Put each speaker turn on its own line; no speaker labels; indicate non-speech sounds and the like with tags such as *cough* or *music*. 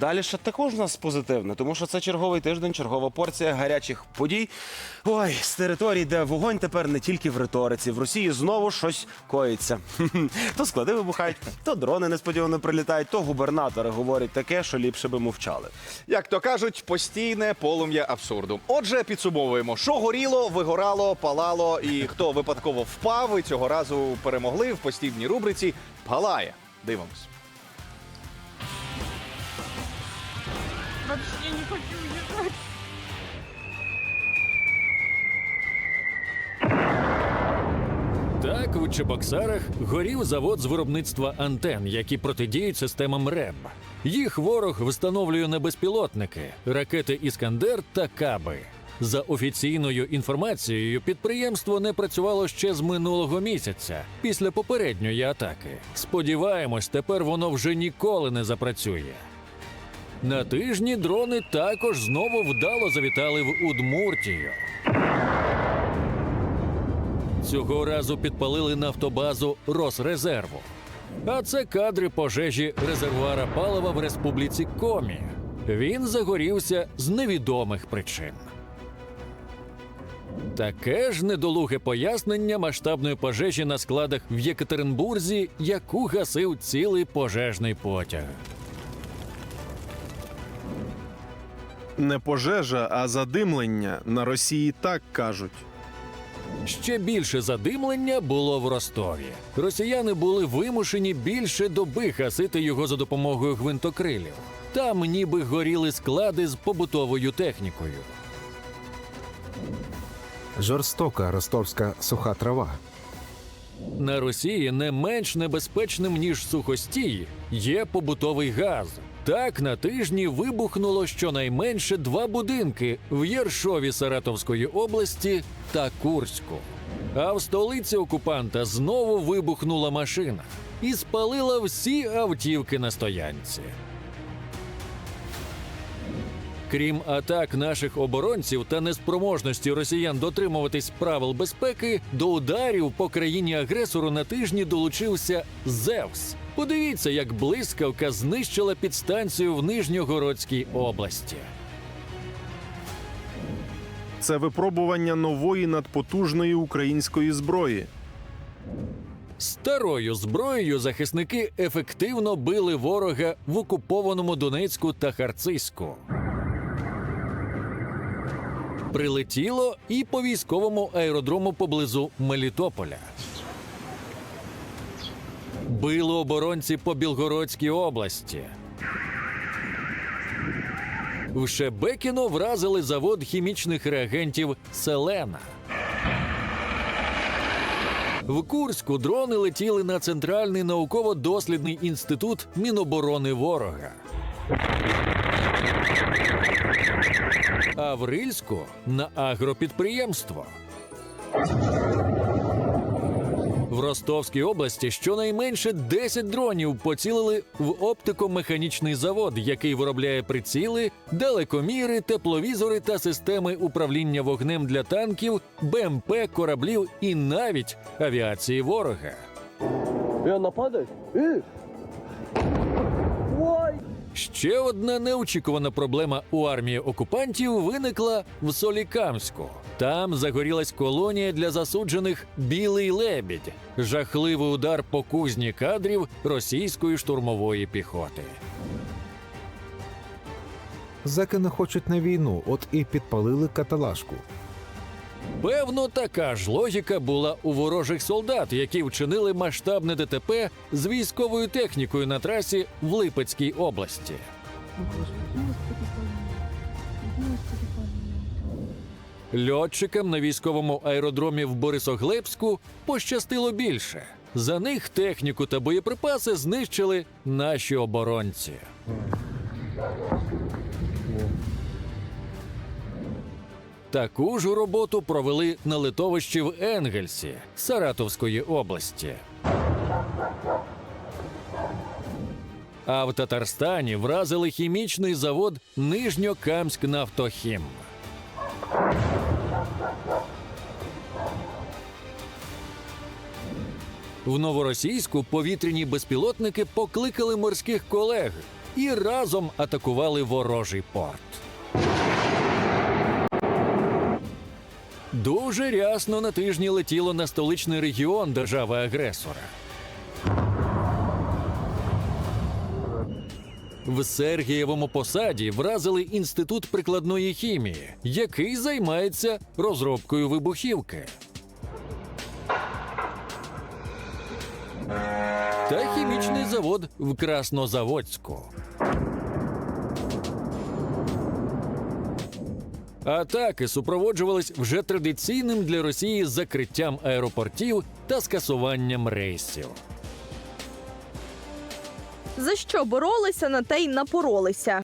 Далі ще також у нас позитивне, тому що це черговий тиждень, чергова порція гарячих подій. Ой, з території, де вогонь тепер не тільки в риториці. В Росії знову щось коїться. *laughs* То склади вибухають, то дрони несподівано прилітають, то губернатори говорять таке, що ліпше би мовчали.
Як то кажуть, постійне полум'я абсурду. Отже, підсумовуємо, що горіло, вигорало, палало, і хто випадково впав і цього разу перемогли в постійній рубриці Палає. Дивимось.
Вообще не хочу уезжать.
Так, у Чебоксарах горів завод з виробництва антен, які протидіють системам РЕБ. Їх ворог встановлює на безпілотники, ракети Іскандер та Каби. За офіційною інформацією, підприємство не працювало ще з минулого місяця після попередньої атаки. Сподіваємось, тепер воно вже ніколи не запрацює. На тижні дрони також знову вдало завітали в Удмуртію. Цього разу підпалили нафтобазу Росрезерву. А це кадри пожежі резервуара палива в республіці Комі. Він загорівся з невідомих причин. Таке ж недолуге пояснення масштабної пожежі на складах в Єкатеринбурзі, яку гасив цілий пожежний потяг.
Не пожежа, а задимлення на Росії так кажуть.
Ще більше задимлення було в Ростові. Росіяни були вимушені більше доби гасити його за допомогою гвинтокрилів. Там ніби горіли склади з побутовою технікою.
Жорстока ростовська суха трава.
На Росії не менш небезпечним ніж сухостій є побутовий газ. Так на тижні вибухнуло щонайменше два будинки в Єршові Саратовської області та Курську. А в столиці окупанта знову вибухнула машина і спалила всі автівки на стоянці. Крім атак наших оборонців та неспроможності росіян дотримуватись правил безпеки, до ударів по країні агресору на тижні долучився Зевс. Подивіться, як блискавка знищила підстанцію в Нижньогородській області.
Це випробування нової надпотужної української зброї.
Старою зброєю захисники ефективно били ворога в окупованому Донецьку та Харциську. Прилетіло і по військовому аеродрому поблизу Мелітополя. Били оборонці по Білгородській області. В Шебекіно вразили завод хімічних реагентів Селена. В Курську дрони летіли на центральний науково-дослідний інститут Міноборони ворога. А в Рильську на агропідприємство. В Ростовській області щонайменше 10 дронів поцілили в оптико-механічний завод, який виробляє приціли, далекоміри, тепловізори та системи управління вогнем для танків, БМП, кораблів і навіть авіації ворога.
Э,
Ще одна неочікувана проблема у армії окупантів виникла в Солікамську. Там загорілась колонія для засуджених Білий лебідь, жахливий удар по кузні кадрів російської штурмової піхоти.
Заки не хочуть на війну, от і підпалили каталажку.
Певно, така ж логіка була у ворожих солдат, які вчинили масштабне ДТП з військовою технікою на трасі в Липецькій області. Льотчикам на військовому аеродромі в Борисоглебську пощастило більше. За них техніку та боєприпаси знищили наші оборонці. Таку ж роботу провели на литовищі в Енгельсі Саратовської області. А в Татарстані вразили хімічний завод Нижньокамськ Нафтохім. В новоросійську повітряні безпілотники покликали морських колег і разом атакували ворожий порт. Дуже рясно на тижні летіло на столичний регіон держави-агресора. В Сергієвому посаді вразили інститут прикладної хімії, який займається розробкою вибухівки. Та хімічний завод в Краснозаводську. Атаки супроводжувались вже традиційним для Росії закриттям аеропортів та скасуванням рейсів.
За що боролися, на те й напоролися.